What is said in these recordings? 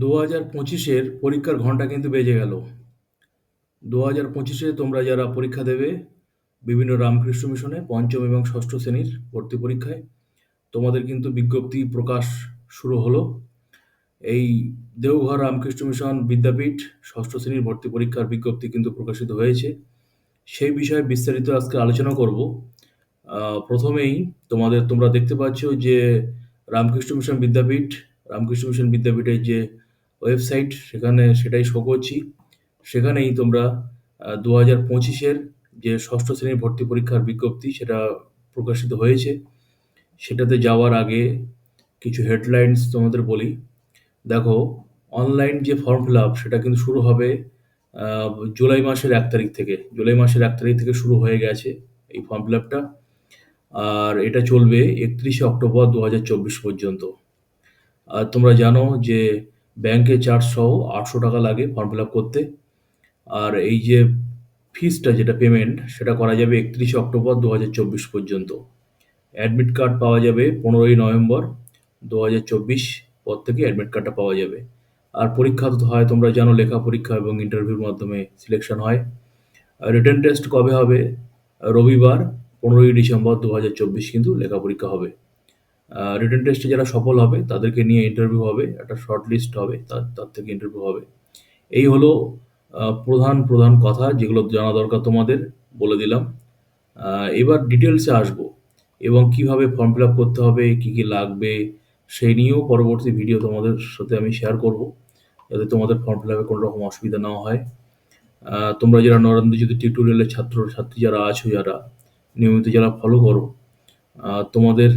দু হাজার পঁচিশের পরীক্ষার ঘণ্টা কিন্তু বেজে গেল। দু হাজার পঁচিশে তোমরা যারা পরীক্ষা দেবে, বিভিন্ন রামকৃষ্ণ মিশনে, পঞ্চম এবং ষষ্ঠ শ্রেণির ভর্তি পরীক্ষায়, তোমাদের কিন্তু বিজ্ঞপ্তি প্রকাশ শুরু হলো। এই দেওঘর রামকৃষ্ণ মিশন বিদ্যাপীঠ ষষ্ঠ শ্রেণির ভর্তি পরীক্ষার বিজ্ঞপ্তি কিন্তু প্রকাশিত হয়েছে। সেই বিষয়ে বিস্তারিত আজকে আলোচনা করব। প্রথমেই তোমাদের, তোমরা দেখতে পাচ্ছ যে রামকৃষ্ণ মিশন বিদ্যাপীঠ, রামকৃষ্ণ মিশন বিদ্যাপীঠের যে ওয়েবসাইট সেখানে সেটাই শো করছি। সেখানেই তোমরা দু হাজার পঁচিশের যে ষষ্ঠ শ্রেণির ভর্তি পরীক্ষার বিজ্ঞপ্তি, সেটা প্রকাশিত হয়েছে। সেটাতে যাওয়ার আগে কিছু হেডলাইন্স তোমাদের বলি। দেখো অনলাইন যে ফর্ম ফিল আপ সেটা কিন্তু শুরু হবে জুলাই মাসের এক তারিখ থেকে। জুলাই মাসের এক তারিখ থেকে শুরু হয়ে গেছে এই ফর্ম ফিল আপটা আর এটা চলবে একত্রিশে অক্টোবর দু হাজার চব্বিশ পর্যন্ত। আর তোমরা জানো যে ব্যাংকে চার্জ সহ আটশো টাকা লাগে ফর্ম ফিল আপ করতে। আর এই যে ফিসটা যেটা পেমেন্ট সেটা করা যাবে একত্রিশে অক্টোবর দু হাজার চব্বিশ পর্যন্ত। অ্যাডমিট কার্ড পাওয়া যাবে পনেরোই নভেম্বর দু হাজার চব্বিশ, পর থেকে অ্যাডমিট কার্ডটা পাওয়া যাবে। আর পরীক্ষা তো হয়, তোমরা জানো, লেখা পরীক্ষা এবং ইন্টারভিউর মাধ্যমে সিলেকশন হয়। রিটেন টেস্ট কবে হবে? রবিবার, পনেরোই ডিসেম্বর দু হাজার চব্বিশ কিন্তু লেখা পরীক্ষা হবে। রিটেন টেস্টে যারা সফল হবে, তাদেরকে নিয়ে ইন্টারভিউ হবে, একটা শর্ট লিস্ট হবে, তার তার থেকে ইন্টারভিউ হবে। এই হলো প্রধান প্রধান কথা যেগুলো জানা দরকার তোমাদের, বলে দিলাম। এবার ডিটেলসে আসব এবং কীভাবে ফর্ম ফিল আপ করতে হবে, কি কি লাগবে, সেই নিয়েও পরবর্তী ভিডিও তোমাদের সাথে আমি শেয়ার করব, যাতে তোমাদের ফর্ম ফিল আপে কোনো রকম অসুবিধা না হয়। তোমরা যারা নরেন্দ্র জ্যোতি টিউটোরিয়ালের ছাত্র, ছাত্রী যারা আছো, যারা, নিয়মিত যারা ফলো করো তোমাদের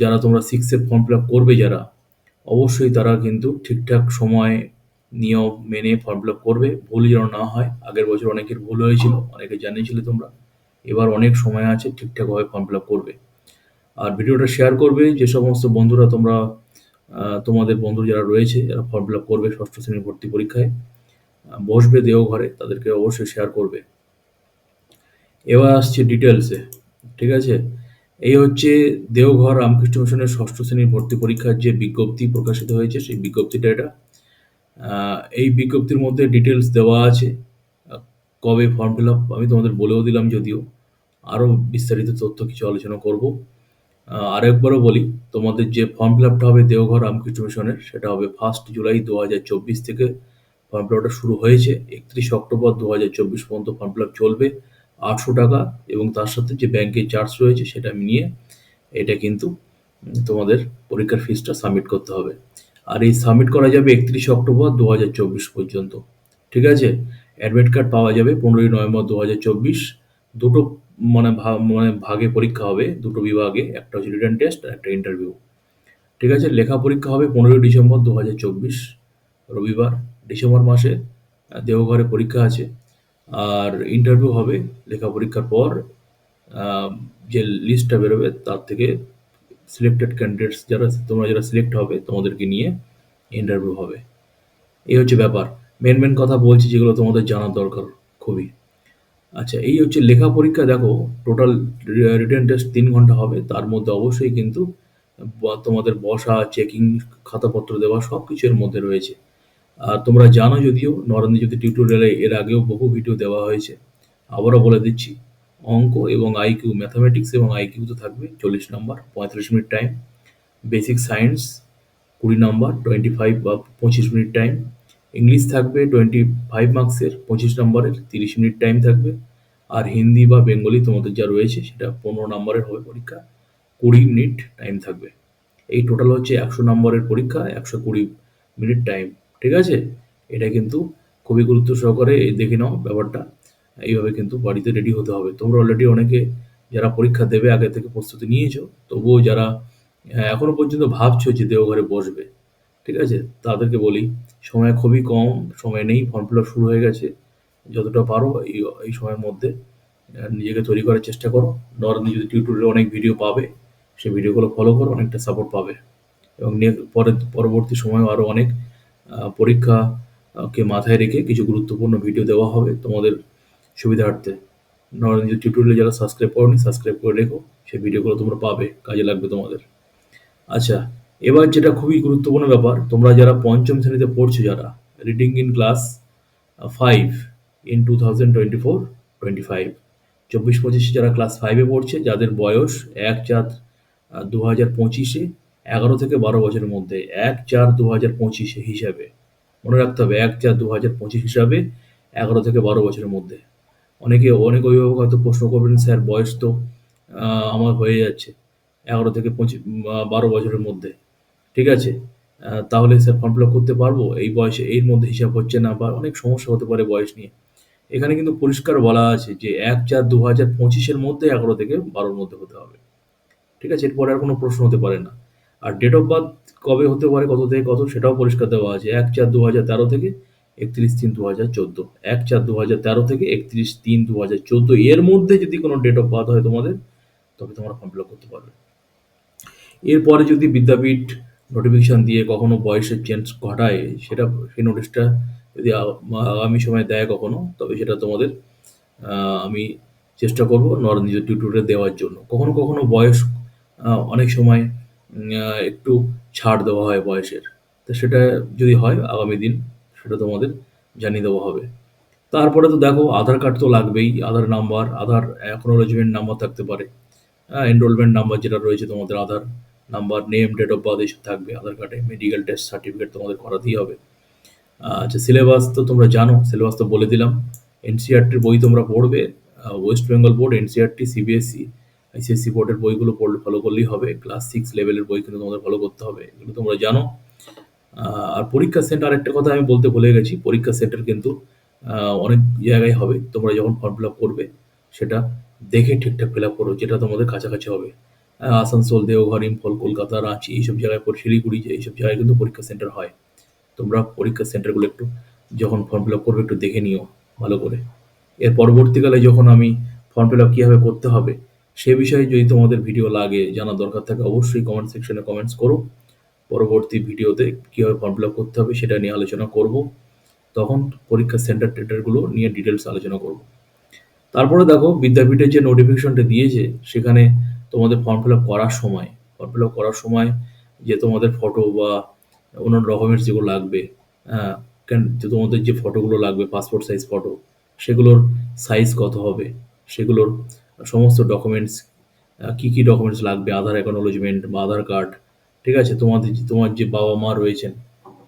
যারা তোমরা সিক্সে ফর্ম ফিল আপ করবে যারা, অবশ্যই তারা কিন্তু ঠিকঠাক সময় নিয়ম মেনে ফর্ম ফিল আপ করবে। ভুল যেন না হয়, আগের বছর অনেকের ভুল হয়েছিল, অনেকে জানিয়েছিলে তোমরা। এবার অনেক সময় আছে, ঠিকঠাকভাবে ফর্ম ফিল আপ করবে। আর ভিডিওটা শেয়ার করবে যে সমস্ত বন্ধুরা তোমরা তোমাদের বন্ধু যারা রয়েছে, যারা ফর্ম ফিল আপ করবে ষষ্ঠ শ্রেণির ভর্তি পরীক্ষায় বসবে দেওঘরে, তাদেরকে অবশ্যই শেয়ার করবে। এবার আসছে ডিটেলসে ঠিক আছে? এই হচ্ছে দেওঘর রামকৃষ্ণ মিশনের ষষ্ঠ শ্রেণির ভর্তি পরীক্ষার যে বিজ্ঞপ্তি প্রকাশিত হয়েছে সেই বিজ্ঞপ্তিটা এটা। এই বিজ্ঞপ্তির মধ্যে ডিটেলস দেওয়া আছে। কবে ফর্ম ফিল আপ আমি তোমাদের বলেও দিলাম যদিও। আরও বিস্তারিত তথ্য কিছু আলোচনা করব। আহ, আরেকবারও বলি তোমাদের যে ফর্ম ফিল আপটা হবে দেওঘর রামকৃষ্ণ মিশনের সেটা হবে ফার্স্ট জুলাই দু হাজার চব্বিশ থেকে ফর্ম ফিল আপটা শুরু হয়েছে। একত্রিশ অক্টোবর দু হাজার চব্বিশ পর্যন্ত ফর্ম ফিল আপ চলবে। আটশো টাকা এবং তার সাথে যে ব্যাংকের চার্জ রয়েছে সেটা নিয়ে এটা কিন্তু তোমাদের পরীক্ষার ফিসটা সাবমিট করতে হবে। আর এই সাবমিট করা যাবে একত্রিশে অক্টোবর দু হাজার চব্বিশ পর্যন্ত। ঠিক আছে? অ্যাডমিট কার্ড পাওয়া যাবে পনেরোই নভেম্বর দু হাজার চব্বিশ। দুটো মানে মানে ভাগে পরীক্ষা হবে, দুটো বিভাগে, একটা হচ্ছে রিটার্ন টেস্ট আর একটা ইন্টারভিউ ঠিক আছে? লেখা পরীক্ষা হবে পনেরোই ডিসেম্বর দু হাজার চব্বিশ, রবিবার, ডিসেম্বর মাসে। দেওঘরে পরীক্ষা আছে। আর ইন্টারভিউ হবে লেখা পরীক্ষার পর যে লিস্টটা বেরোবে তার থেকে সিলেক্টেড ক্যান্ডিডেটস যারা তোমরা যারা সিলেক্ট হবে তোমাদেরকে নিয়ে ইন্টারভিউ হবে। এই হচ্ছে ব্যাপার। মেন মেন কথা বলছি যেগুলো তোমাদের জানার দরকার খুবই। আচ্ছা এই হচ্ছে লেখা পরীক্ষা। দেখো টোটাল রিটেন টেস্ট তিন ঘণ্টা হবে। তার মধ্যে অবশ্যই কিন্তু তোমাদের বসা চেকিং খাতাপত্র দেওয়া সব কিছু এর মধ্যে রয়েছে। তোমরা জানো যদিও, নরেন্দ্র টিউটোরিয়ালে এর আগেও বহু ভিডিও দেওয়া হয়েছে। আবারও বলে দিচ্ছি, অঙ্ক এবং আইকিউ ম্যাথামেটিক্স এবং আইকিউ তো থাকবে, চল্লিশ নম্বর পঁয়তাল্লিশ মিনিট টাইম বেসিক সায়েন্স কুড়ি নম্বর টোয়েন্টি ফাইভ বা পঁচিশ মিনিট টাইম ইংলিশ থাকবে টোয়েন্টি ফাইভ মার্কসের পঁচিশ নম্বরের তিরিশ মিনিট টাইম থাকবে, আর হিন্দি বা বেঙ্গলি তোমাদের যা রয়েছে সেটা পনেরো নম্বরের হবে পরীক্ষা, কুড়ি মিনিট টাইম থাকবে। এই টোটাল হচ্ছে একশো নম্বরের পরীক্ষা, একশো কুড়ি মিনিট টাইম ঠিক আছে? এটা কিন্তু খুবই গুরুত্ব সহকারে দেখে নাও ব্যাপারটা। এইভাবে কিন্তু বাড়িতে রেডি হতে হবে। তোমরা অলরেডি অনেকে যারা পরীক্ষা দেবে আগে থেকে প্রস্তুতি নিয়েছো তবুও যারা আহ, এখনও পর্যন্ত ভাবছ যে দেওঘরে বসবে ঠিক আছে? তাদেরকে বলি সময় খুবই কম সময় নেই ফর্ম ফিল আপ শুরু হয়ে গেছে। যতটা পারো এই এই সময়ের মধ্যে নিজেকে তৈরি করার চেষ্টা করো। নরেন্দ্র যদি টিউটোরিয়ালে অনেক ভিডিও পাবে সেই ভিডিওগুলো ফলো করো অনেকটা সাপোর্ট পাবে। এবং পরে পরবর্তী সময়ে আরও অনেক আহ, পরীক্ষা কে মাথায় রেখে কিছু গুরুত্বপূর্ণ ভিডিও দেওয়া হবে তোমাদের সুবিধার্থে। নরেন্দ্র টিউটোরিয়ালে যারা সাবস্ক্রাইব করনি সাবস্ক্রাইব করে রেখো। সেই ভিডিওগুলো তোমরা পাবে কাজে লাগবে তোমাদের। আচ্ছা এবার যেটা খুবই গুরুত্বপূর্ণ ব্যাপার তোমরা যারা পঞ্চম শ্রেণীতে পড়ছো যারা reading in class five in two thousand twenty four twenty five চব্বিশ পঁচিশে যারা ক্লাস ফাইভে পড়ছে যাদের বয়স এক চার দু হাজার পঁচিশে এগারো থেকে বারো বছরের মধ্যে এক চার দু হাজার পঁচিশে হিসাবে। মনে রাখতে হবে, এক চার দু হাজার পঁচিশ হিসাবে এগারো থেকে বারো বছরের মধ্যে। অনেকে, অনেক অভিভাবক হয়তো প্রশ্ন করবেন, স্যার, বয়স তো আমার হয়ে যাচ্ছে এগারো থেকে পঁচিশ বারো বছরের মধ্যে। ঠিক আছে? তাহলে স্যার ফর্ম ফিল করতে পারব? এই বয়সে, এর মধ্যে হিসাব হচ্ছে না বা অনেক সমস্যা হতে পারে বয়স নিয়ে। এখানে কিন্তু পরিষ্কার বলা আছে যে এক চার দু হাজার পঁচিশের মধ্যে এগারো থেকে বারোর মধ্যে হতে হবে। ঠিক আছে? এরপরে আর কোনো প্রশ্ন হতে পারে না। আর ডেট অফ বার্থ কবে হতে পারে, কত থেকে কত, সেটাও পরিষ্কার দেওয়া আছে। এক চার দু হাজার তেরো থেকে একত্রিশ তিন দু হাজার চোদ্দ। এক চার দু হাজার তেরো থেকে একত্রিশ তিন দু হাজার চোদ্দ। এর মধ্যে যদি কোনো ডেট অফ বার্থ হয় তোমাদের, তবে তোমরা ফর্ম ফিল করতে পারবে। এরপরে যদি বিদ্যাপীঠ নোটিফিকেশান দিয়ে কখনো বয়সের চেঞ্জ ঘটায়, সেটা, সেই নোটিশটা যদি আগামী সময় দেয় কখনো, তবে সেটা তোমাদের আমি চেষ্টা করব নর নিজের টিউটোরিয়াল দেওয়ার জন্য। কখনো কখনো বয়স অনেক সময় একটু ছাড় দেওয়া হয় বয়সের। তো সেটা যদি হয় আগামী দিন, সেটা তোমাদের জানিয়ে দেওয়া হবে। তারপরে তো দেখো, আধার কার্ড তো লাগবেই, Aadhaar number, Aadhaar acknowledgement number থাকতে পারে। এনরোলমেন্ট নাম্বার যেটা রয়েছে তোমাদের, Aadhaar number name date of birth এসব থাকবে, আধার কার্ডে মেডিকেল টেস্ট সার্টিফিকেট তোমাদের করাতেই হবে। আচ্ছা সিলেবাস তো তোমরা জানো সিলেবাস তো বলে দিলাম। এনসিআরটির বই তোমরা পড়বে West Bengal board NCRT CBSC ICSC বোর্ডের বইগুলো পড়লে ফলো করলেই হবে। ক্লাস সিক্স লেভেলের বই কিন্তু তোমাদের ফলো করতে হবে, এগুলো তোমরা জানো। আর পরীক্ষা সেন্টার আরেকটা কথা আমি বলতে ভুলে গেছি, পরীক্ষা সেন্টার কিন্তু অনেক জায়গায় হবে। তোমরা যখন ফর্ম ফিল আপ করবে, সেটা দেখে ঠিকঠাক ফিল আপ করো, যেটা তোমাদের কাছাকাছি হবে। আসানসোল, দেওঘর, ইম্ফল, কলকাতা, রাঁচি, এইসব জায়গায় পর- শিলিগুড়ি, যে এইসব জায়গায় কিন্তু পরীক্ষা সেন্টার হয়। তোমরা পরীক্ষা সেন্টারগুলো একটু যখন ফর্ম ফিল আপ করবে, একটু দেখে নিও ভালো করে। এর পরবর্তীকালে যখন আমি ফর্ম ফিল আপ কীভাবে করতে হবে সে বিষয়ে যদি তোমাদের ভিডিও লাগে, জানার দরকার থাকে, অবশ্যই কমেন্ট সেকশনে কমেন্টস করো। পরবর্তী ভিডিওতে কীভাবে ফর্ম ফিল আপ করতে হবে সেটা নিয়ে আলোচনা করব। তখন পরীক্ষা সেন্টার টেন্টারগুলো নিয়ে ডিটেলস আলোচনা করব। তারপরে দেখো বিদ্যাপীঠের যে নোটিফিকেশনটা দিয়েছে, সেখানে তোমাদের ফর্ম ফিল আপ করার সময় ফর্ম ফিল আপ করার সময় যে তোমাদের ফটো বা অন্যান্য ডকুমেন্টস যেগুলো লাগবে হ্যাঁ যে তোমাদের যে ফটোগুলো লাগবে পাসপোর্ট সাইজ ফটো সেগুলোর সাইজ কত হবে, সেগুলোর সমস্ত ডকুমেন্টস কী কী ডকুমেন্টস লাগবে? আধার অ্যাকনোলজমেন্ট বা আধার কার্ড ঠিক আছে? তোমাদের তোমার যে বাবা মা রয়েছেন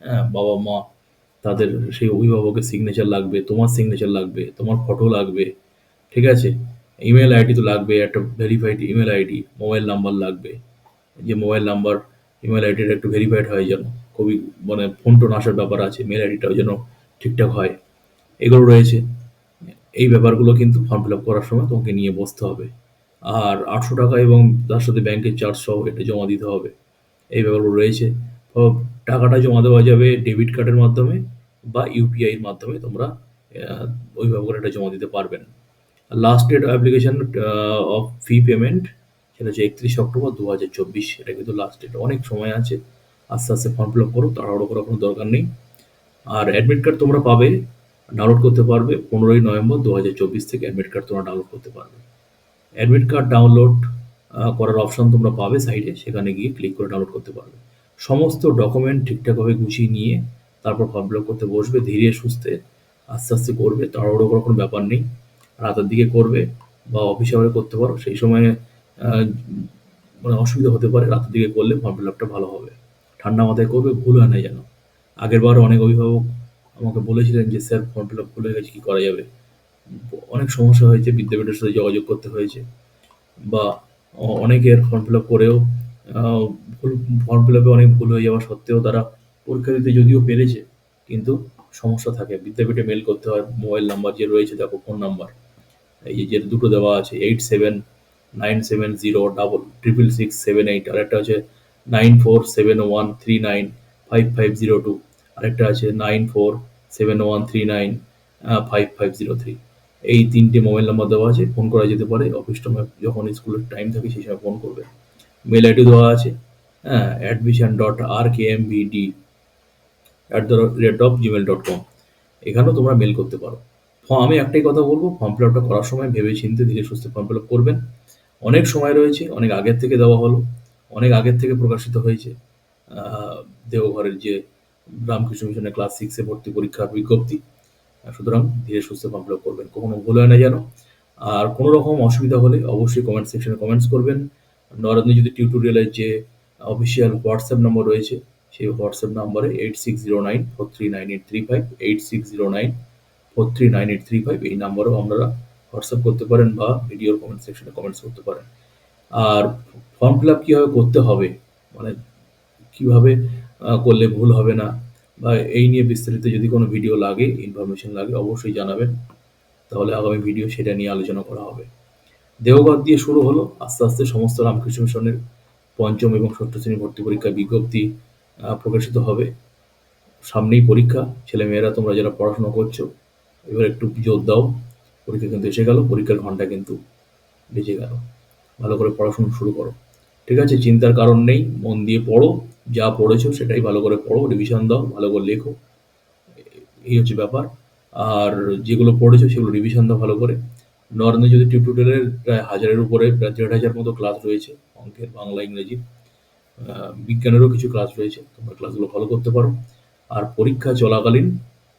হ্যাঁ বাবা মা, তাদের সেই অভিভাবকের সিগনেচার লাগবে, তোমার সিগনেচার লাগবে, তোমার ফটো লাগবে, ঠিক আছে? ইমেল আইডি তো লাগবে, একটা verified email ID mobile number লাগবে। যে মোবাইল নাম্বার ইমেল আইডিটা একটু ভেরিফাইড হয় যেন, খুবই মানে ফোন টোন আসার ব্যাপার আছে মেল আইডিটাও যেন ঠিকঠাক হয়। এগুলো রয়েছে। এই ব্যাপারগুলো কিন্তু ফর্ম ফিল আপ করার সময় তোমাকে নিয়ে বসতে হবে। আর আটশো টাকা এবং তার সাথে ব্যাংকের চার্জ সহ এটা জমা দিতে হবে। এই ব্যাপারগুলো রয়েছে। টাকাটা জমা দেওয়া যাবে ডেবিট কার্ডের মাধ্যমে বা ইউপিআইয়ের মাধ্যমে তোমরা আহ, অভিভাবকের এটা জমা দিতে পারবেন last date application of fee payment সেটা হচ্ছে একত্রিশ অক্টোবর দু হাজার চব্বিশ। এটা কিন্তু লাস্ট ডেট অনেক সময় আছে। আস্তে আস্তে ফর্ম ফিল আপ করো। তাড়াহুড়ো করার কোনো দরকার নেই। আর অ্যাডমিট কার্ড তোমরা পাবে ডাউনলোড করতে পারবে। পনেরোই নভেম্বর দু হাজার চব্বিশ থেকে অ্যাডমিট কার্ড তোমরা ডাউনলোড করতে পারবে। অ্যাডমিট কার্ড ডাউনলোড করার অপশন তোমরা পাবে সাইডে সেখানে গিয়ে ক্লিক করে ডাউনলোড করতে পারবে। সমস্ত ডকুমেন্ট ঠিকঠাকভাবে গুছিয়ে নিয়ে তারপর ফর্ম ফিল করতে বসবে। ধীরে সুস্থে আস্তে আস্তে করবে। তাড়াহুড়ো করার কোনো ব্যাপার নেই। রাতের দিকে করবে বা অফিস আওয়ারে করতে পারো। সেই সময় মানে অসুবিধা হতে পারে। রাতের দিকে করলে ফর্ম ফিল আপটা ভালো হবে। ঠান্ডা মাথায় করবে, ভুল হয় না যেন। আগের বার অনেক অভিভাবক আমাকে বলেছিলেন যে, স্যার ফর্ম ফিল আপ ভুলে গেছি কী করা যাবে? অনেক সমস্যা হয়েছে, বিদ্যাপীঠের সাথে যোগাযোগ করতে হয়েছে। বা অনেকের ফর্ম ফিল আপ করেও ভুল ফর্ম ফিল আপে অনেক ভুল হয়ে যাওয়া সত্ত্বেও তারা পরীক্ষা দিতে যদিও পেরেছে, কিন্তু সমস্যা থাকে। বিদ্যাপীঠে মেল করতে হয় মোবাইল নাম্বার যে রয়েছে, দেখো ফোন নাম্বার এই যে দুটো দেওয়া আছে eight seven nine seven zero double triple six seven eight আর একটা হচ্ছে nine four seven one three nine five five zero two আরেকটা আছে nine four seven one three nine five five zero three এই তিনটে মোবাইল নাম্বার দেওয়া আছে phone করা যেতে পারে। অফিস সময় যখন স্কুলের টাইম থাকে সেই সময় ফোন করবে। মেল আইডি দেওয়া আছে হ্যাঁ admission dot R K M V D at the rate of Gmail dot com এখানেও তোমরা মেল করতে পারো। ফর্ম আমি একটাই কথা বলব ফর্ম ফিল আপটা করার সময় ভেবে চিনতে ধীরে সুস্থে ফর্ম ফিল আপ করবেন। অনেক সময় রয়েছে, অনেক আগের থেকে দেওয়া হলো, অনেক আগের থেকে প্রকাশিত হয়েছে। দেওঘরের যে রামকৃষ্ণ মিশনের ক্লাস সিক্সে ভর্তি পরীক্ষার বিজ্ঞপ্তি। সুতরাং ধীরে সুস্থে ফর্ম ফিল করবেন। কখনো ভুল হয় না যেন আর কোনো রকম অসুবিধা হলে অবশ্যই কমেন্ট সেকশনে কমেন্টস করবেন। নরেন্দ্র যদি টিউটোরিয়ালের যে অফিসিয়াল হোয়াটসঅ্যাপ নম্বর রয়েছে, সেই হোয়াটসঅ্যাপ নম্বরে eight six zero nine four three nine eight three five eight six zero nine four three nine eight three five এই নাম্বারেও আপনারা হোয়াটসঅ্যাপ করতে পারেন বা ভিডিওর কমেন্ট সেকশনে কমেন্টস করতে পারেন। আর ফর্ম ফিল আপ কীভাবে করতে হবে? মানে কীভাবে করলে ভুল হবে না। বা এই নিয়ে বিস্তারিত যদি কোনো ভিডিও লাগে ইনফরমেশন লাগে, অবশ্যই জানাবেন। তাহলে আগামী ভিডিও সেটা নিয়ে আলোচনা করা হবে। দেওঘর দিয়ে শুরু হলো। আস্তে আস্তে সমস্ত রামকৃষ্ণ মিশনের পঞ্চম এবং ষষ্ঠ শ্রেণি ভর্তি পরীক্ষার বিজ্ঞপ্তি প্রকাশিত হবে। সামনেই পরীক্ষা। ছেলে মেয়েরা, তোমরা যারা পড়াশোনা করছ, এবার একটু জোর দাও। পরীক্ষা কিন্তু এসে গেল। পরীক্ষার ঘণ্টা কিন্তু বেজে গেল। ভালো করে পড়াশোনা শুরু করো। ঠিক আছে, চিন্তার কারণ নেই, মন দিয়ে পড়ো, যা পড়েছো সেটাই ভালো করে পড়ো রিভিশন দাও, ভালো করে লেখো এই হচ্ছে ব্যাপার। আর যেগুলো পড়েছো সেগুলো রিভিশন দাও ভালো করে। নরেন্দ্র যদি টিউটোরিয়ালের প্রায় হাজারের উপরে, প্রায় দেড় হাজার মতো ক্লাস রয়েছে, অঙ্কের, বাংলা, ইংরেজি বিজ্ঞানেরও কিছু ক্লাস রয়েছে, তোমরা ক্লাসগুলো ফলো করতে পারো। আর পরীক্ষা চলাকালীন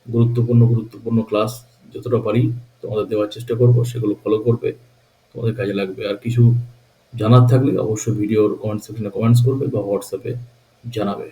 গুরুত্বপূর্ণ গুরুত্বপূর্ণ ক্লাস যতটা পারি তোমাদের দেওয়ার চেষ্টা করব, সেগুলো ফলো করবে, তোমাদের কাজে লাগবে। আর কিছু জানার থাকলে অবশ্যই ভিডিওর কমেন্ট সেকশনে কমেন্টস করবে বা হোয়াটসঅ্যাপে জানাবে।